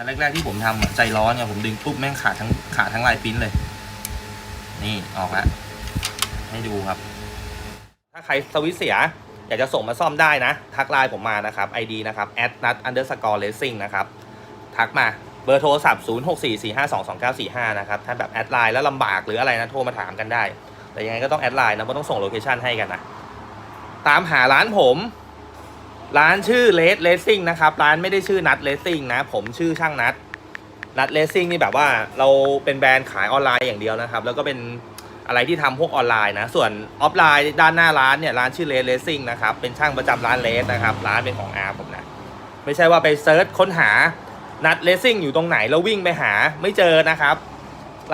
อันแรกๆที่ผมทำอะใจร้อนเนี่ยผมดึงปุ๊บแม่งขาดทั้งขาดทั้งลายปิ้นเลย นี่ออกแล้วให้ดูครับ ถ้าใครสวิตเสีย อยากจะส่งมาซ่อมได้นะ ทักไลน์ผมมานะครับ ID นะครับ at nut underscore racing นะครับ ทักมาเบอร์โทรศัพท์ 0 6 4 4 5 2 2 9 4 5 นะครับ ถ้าแบบแอดไลน์แล้วลำบากหรืออะไรนะ โทรมาถามกันได้ แต่ยังไงก็ต้องแอดไลน์นะเพราะต้องส่งโลเคชันให้กันนะ ตามหาร้านผม ร้านชื่อเลสเลสซิ่งนะครับ ร้านไม่ได้ชื่อนัดเลสซิ่งนะ ผมชื่อช่างนัดนัดเลสซิ่งนี่แบบว่าเราเป็นแบรนด์ขายออนไลน์อย่างเดียวนะครับ แล้วก็เป็นอะไรที่ทำพวกออนไลน์นะ ส่วนออฟไลน์ด้านหน้าร้านเนี่ยร้านชื่อเลสเลสซิ่งนะครับ เป็นช่างประจำร้านเลสนะครับ ร้านเป็นของอาผมนะ ไม่ใช่ว่าไปเซิร์ชค้นหานัดเลสซิ่งอยู่ตรงไหนแล้ววิ่งไปหาไม่เจอนะครับ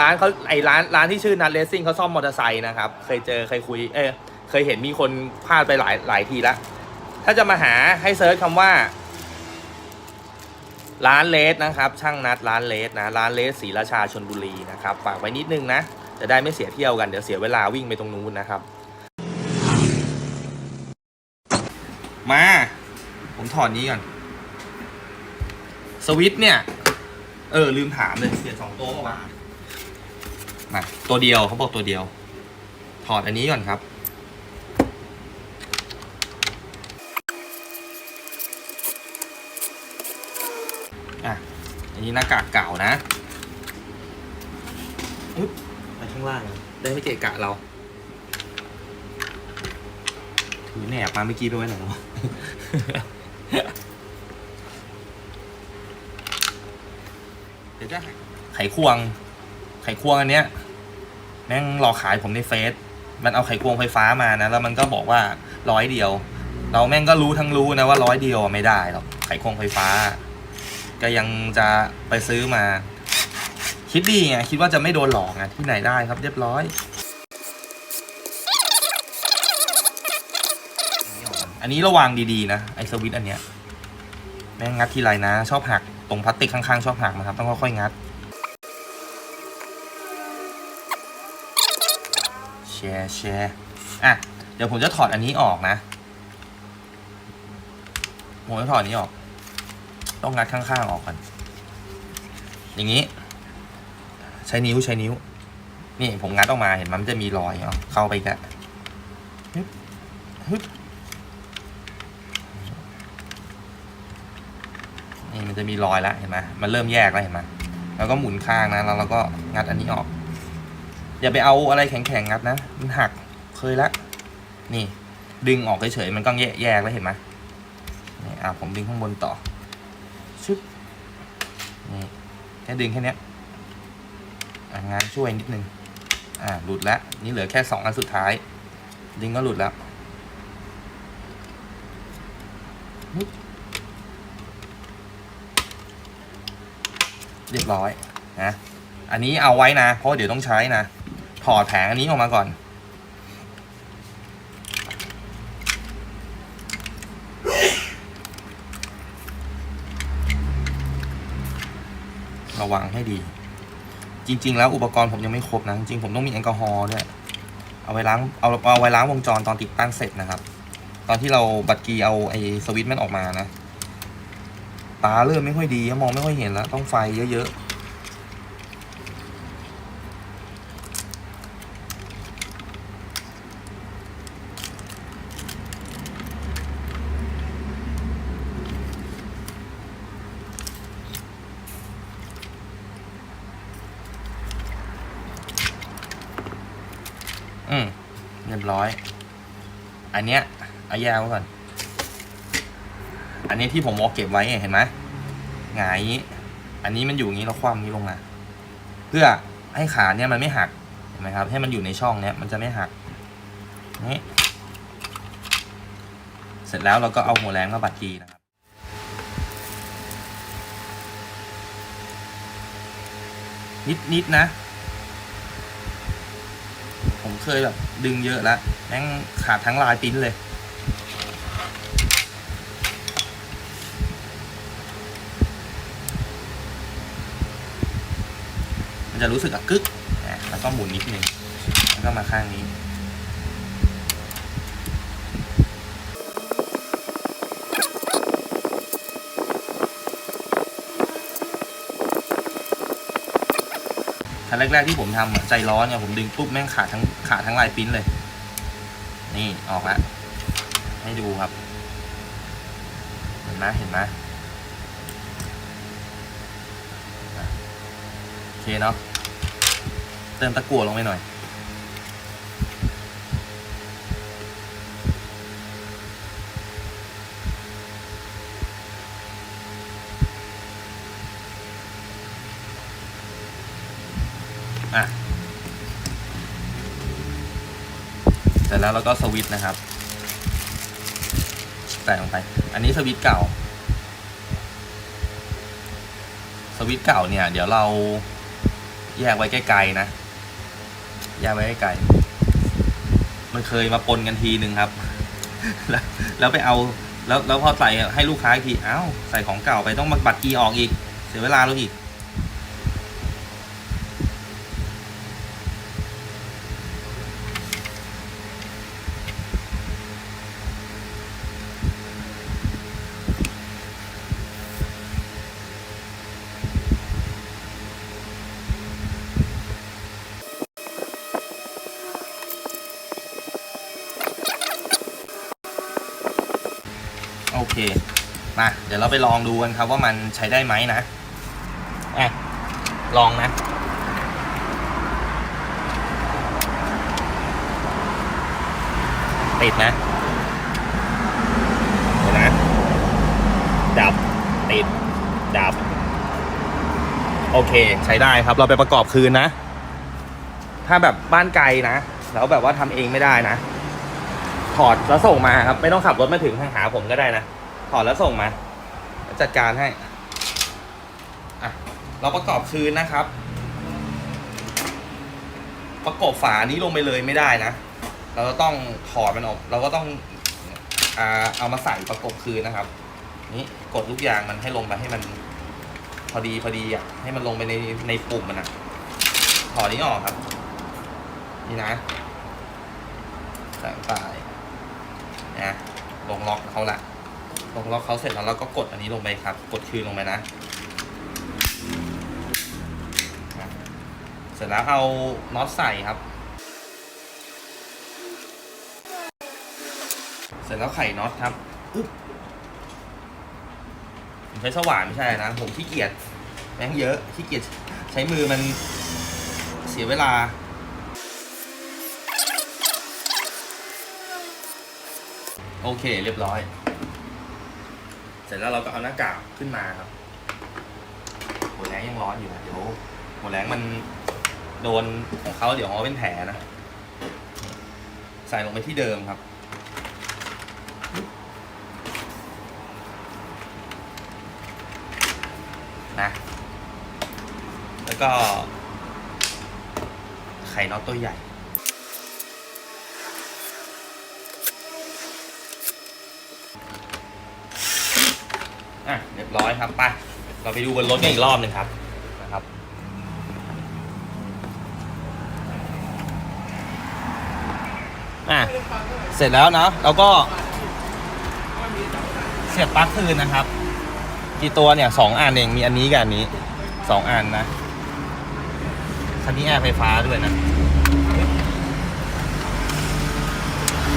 ร้านเขาไอร้านร้านที่ชื่อนัดเลสซิ่งเขาซ่อมมอเตอร์ไซค์นะครับ เคยเจอเคยคุย เออเคยเห็นมีคนพลาดไปหลายหลายทีแล้ว ถ้าจะมาหาให้เซิร์ชคำว่า ร้านเลสนะครับ ช่างนัดร้านเลสนะ ร้านเลสศรีราชาชนบุรีนะครับ ฝากไว้นิดนึงนะ จะได้ไม่เสียเที่ยวกัน เดี๋ยวเสียเวลาวิ่งไปตรงนู้นนะครับ มา ผมถอดนี้ก่อน สวิตเนี่ย เออ ลืมถามเลยเปลี่ยสองตัวเมื่อวานมา ตัวเดียวเขาบอกตัวเดียว ถอดอันนี้ก่อนครับ อะ อันนี้หน้ากากเก่านะอึ๊บไปข้างล่างนะได้ไม่เกะกะเรา ถือแหนบมาเมื่อกี้ไปไว้ไหนแล้ววะเดี๋ยวจะไขควง ไขควงอันเนี้ย แม่งหลอกขายผมในเฟซ มันเอาไขควงไฟฟ้ามานะ แล้วมันก็บอกว่าร้อยเดียว เราแม่งก็รู้ทั้งรู้นะว่าร้อยเดียวไม่ได้หรอก ไขควงไฟฟ้า ก็ยังจะไปซื้อมา คิดดีไงคิดว่าจะไม่โดนหลอกไงที่ไหนได้ครับเรียบร้อย อันนี้ระวังดีๆนะไอสวิตอันเนี้ยแม่งงัดทีไรนะ ชอบหักตรงพลาสติกข้างๆ ชอบหักนะครับ ต้องค่อยๆงัดแชร์แชร์อะ เดี๋ยวผมจะถอดอันนี้ออกนะ ผมจะถอดอันนี้ออก ต้องงัดข้างๆออกก่อนอย่างนี้ ใช้นิ้วใช้นิ้ว นี่ผมงัดออกมาเห็นมันจะมีรอยเนาะเข้าไปกแล้วฮึบฮึบนี่มันจะมีรอยแล้วเห็นไหมมันเริ่มแยกแล้วเห็นไหมแล้วก็หมุนข้างนะแล้วเราก็งัดอันนี้ออก อย่าไปเอาอะไรแข็งๆงัดนะมันหักเคยละนี่ ดึงออกเฉยๆมันก็แยกแล้วเห็นไหมนี่อะผมดึงข้างบนต่อ นี่แค่ดึงแค่นี้งานช่วยนิดนึง อ่า หลุดแล้ว นี่เหลือแค่สองอันสุดท้าย ดึงก็หลุดแล้วเรียบร้อยนะ อันนี้เอาไว้นะ เพราะเดี๋ยวต้องใช้นะ ถอดแผงอันนี้ออกมาก่อน ระวังให้ดี จริง ๆ แล้วอุปกรณ์ผมยังไม่ครบนะ จริงๆผมต้องมีแอลกอฮอล์ด้วยเอาไว้ล้างเอาเอาไว้ล้างวงจรตอนติดตั้งเสร็จนะครับ ตอนที่เราบัตรกีเอาไอ้สวิตช์มันออกมานะ ตาเริ่มไม่ค่อยดีมองไม่ค่อยเห็นแล้ว ต้องไฟเยอะๆ เรียบร้อย อันเนี้ยเอาแยกไว้ก่อน อันนี้ที่ผมวอกเก็บไว้เห็นไหมหงายอันนี้มันอยู่อย่างนี้เราคว่ำนี้ลงมาเพื่อให้ขาเนี่ยมันไม่หักเห็นไหมครับ ให้มันอยู่ในช่องเนี้ยมันจะไม่หักนี่เสร็จแล้วเราก็เอาหัวแรงมาบัดกีนะครับนิดนิดนะ ผมเคยแบบดึงเยอะแล้วแม่งขาดทั้งลายปิ้นเลย มันจะรู้สึกอักึก แล้วก็หมุนนิดนึงแล้วก็มาข้างนี้ คันแรก ๆ ที่ผมทำอะใจร้อนเนี่ยผมดึงปุ๊บแม่งขาดทั้งขาดทั้งลายปิ้นเลย นี่ออกแล้วให้ดูครับ เห็นไหมเห็นไหมโอเคเนาะเติมตะกั่วลงไปหน่อย ร็จแล้วเราก็สวิตช์นะครับใส่ลงไป อันนี้สวิตช์เก่า สวิตช์เก่าเนี่ย เดี๋ยวเราแยกไว้ไกลๆนะ แยกไว้ไกลๆมันเคยมาปนกันทีหนึ่งครับ แล้วแล้วไปเอา แล้วแล้วพอใส่ให้ลูกค้าอีกทีอ้าวใส่ของเก่าไปต้องมาบัดกีออกอีก เสียเวลาเราอีก มาเดี๋ยวเราไปลองดูกันครับว่ามันใช้ได้ไหมนะอะลองนะติดนะเดี๋ยวนะดับติดดับ โอเค ใช้ได้ครับเราไปประกอบคืนนะ ถ้าแบบบ้านไกลนะแล้วแบบว่าทำเองไม่ได้นะ ถอดแล้วส่งมาครับ ไม่ต้องขับรถมาถึงทางหาผมก็ได้นะ ถอดแล้วส่งมาจัดการให้อะเราประกอบคืนนะครับ ประกอบฝานี้ลงไปเลยไม่ได้นะ เราก็ต้องถอดมันออก เราก็ต้องอ่าเอามาใส่ประกบคืนนะครับ นี่กดลูกยางมันให้ลงไปให้มัน พอดีพอดีอะให้มันลงไปในในปุ่มมันอะถอดนี้ออกครับ นี่นะใส่ไปนะลงล็อกเขาละ ลงล็อกเขาเสร็จแล้วเราก็กดอันนี้ลงไปครับ กดคืนลงไปนะ เสร็จแล้วเอาน็อตใส่ครับ เสร็จแล้วไขน็อตครับอึ๊บผมใช้สว่านไม่ใช่นะ ผมขี้เกียจแม่งเยอะขี้เกียจใช้มือมันเสียเวลาโอเค เรียบร้อย เสร็จแล้วเราก็เอาหน้ากากขึ้นมาครับ หัวแรงยังร้อนอยู่นะเดี๋ยวหัวแรงมันโดนของเขาเดี๋ยวเขาเป็นแผลนะ ใส่ลงไปที่เดิมครับ นะ แล้วก็ไข่น็อตตัวใหญ่ อะเรียบร้อยครับไปเราไปดูบนรถกันอีกรอบหนึ่งครับนะครับอะเสร็จแล้วนะเราก็เสียบปลั๊กคืนนะครับ กี่ตัวเนี่ยสองอันเองมีอันนี้กับอันนี้สองอันนะคันนี้แอร์ไฟฟ้าด้วยนะ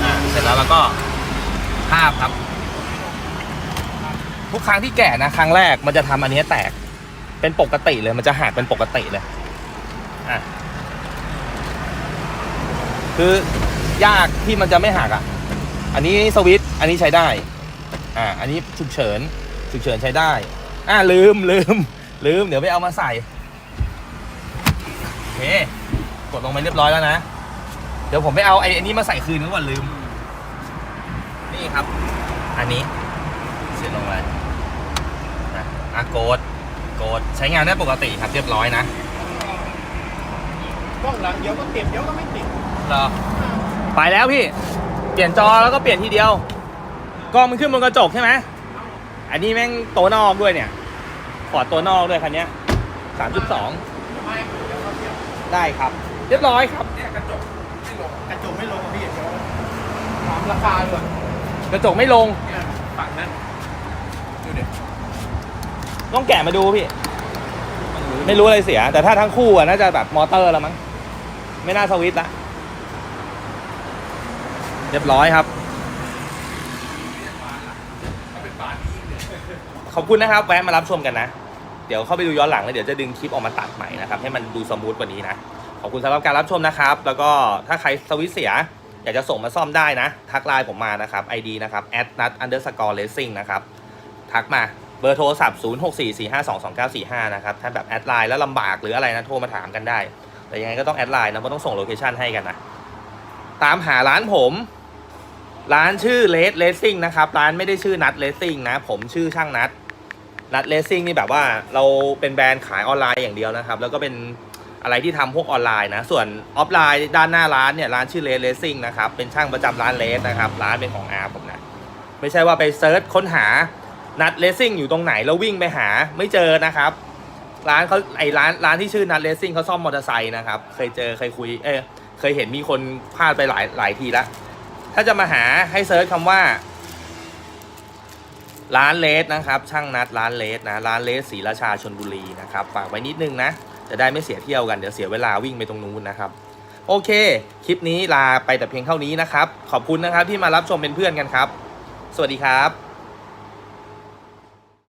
อะเสร็จแล้วเราก็ภาพครับ ทุกครั้งที่แกะนะครั้งแรกมันจะทำอันนี้แตก เป็นปกติเลยมันจะหักเป็นปกติเลยอะคือยากที่มันจะไม่หักอะ อันนี้สวิตช์อันนี้ใช้ได้ อ่า อันนี้ฉุกเฉินฉุกเฉินใช้ได้ อ่าลืมลืมลืม เดี๋ยวไปเอามาใส่โอเคกดลงไปเรียบร้อยแล้วนะ เดี๋ยวผมไปเอาไอ้อันนี้มาใส่คืนก่อนลืม นี่ครับ อันนี้เสียลงไป อะโกดโกดใช้งานได้ปกติครับเรียบร้อยนะกล้องหลังเดี๋ยวก็ติดเดี๋ยวก็ไม่ติดเหรอไปแล้วพี่ เปลี่ยนจอแล้วก็เปลี่ยนทีเดียว กล้องมันขึ้นบนกระจกใช่ไหมอันนี้แม่งตัวนอกด้วยเนี่ยขอดตัวนอกด้วยคันเนี้ยสามจุดสองทำไมเดี๋ยวเราเทียบได้ครับ เรียบร้อยครับเนี่ยกระจกไม่ลงกระจกไม่ลงพี่เดี๋ยวถามราคาด้วยกระจกไม่ลงเนี่ยฝั่งนั้นดูเด็ ต้องแกะมาดูพี่ ไม่รู้อะไรเสีย แต่ถ้าทั้งคู่อะน่าจะแบบมอเตอร์แล้วมั้ง ไม่น่าสวิตช์ละ เรียบร้อยครับ ขอบคุณนะครับ แวะมารับชมกันนะ เดี๋ยวเข้าไปดูย้อนหลังแล้วเดี๋ยวจะดึงคลิปออกมาตัดใหม่นะครับ ให้มันดูสมูทกว่านี้นะ ขอบคุณสำหรับการรับชมนะครับ แล้วก็ถ้าใครสวิตช์เสีย อยากจะส่งมาซ่อมได้นะ ทักไลน์ผมมานะครับ ID นะครับ at nut underscore racing นะครับ ทักมา เบอร์โทรศัพท์ 0 6 4 4 5 2 2 9 4 5 นะครับ ถ้าแบบแอดไลน์แล้วลำบากหรืออะไรนะ โทรมาถามกันได้ แต่ยังไงก็ต้องแอดไลน์นะเพราะต้องส่งโลเคชันให้กันนะ ตามหาร้านผม ร้านชื่อเลสเลสซิ่งนะครับ ร้านไม่ได้ชื่อนัดเลสซิ่งนะ ผมชื่อช่างนัด นัดเลสซิ่งนี่แบบว่าเราเป็นแบรนด์ขายออนไลน์อย่างเดียวนะครับ แล้วก็เป็นอะไรที่ทำพวกออนไลน์นะ ส่วนออฟไลน์ด้านหน้าร้านเนี่ยร้านชื่อเลสเลสซิ่งนะครับ เป็นช่างประจำร้านเลสนะครับ ร้านเป็นของอาผมนะ ไม่ใช่ว่าไปเซิร์ชค้นหา นัดเลสซิ่งอยู่ตรงไหนแล้ววิ่งไปหาไม่เจอนะครับ ร้านเขาไอร้านร้านที่ชื่อนัดเลสซิ่งเขาซ่อมมอเตอร์ไซค์นะครับ เคยเจอเคยคุย เออเคยเห็นมีคนพลาดไปหลายหลายทีล้วถ้าจะมาหาให้เซิร์ชคำว่า ร้านเลสนะครับ ช่างนัดร้านเลสนะร้านเลสศรีราชาชนบุรีนะครับฝากไว้นิดนึงนะจะได้ไม่เสียเที่ยวกันเดี๋ยวเสียเวลาวิ่งไปตรงนู้นนะครับ โอเค คลิปนี้ลาไปแต่เพียงเท่านี้นะครับ ขอบคุณนะครับที่มารับชมเป็นเพื่อนกันครับ สวัสดีครับ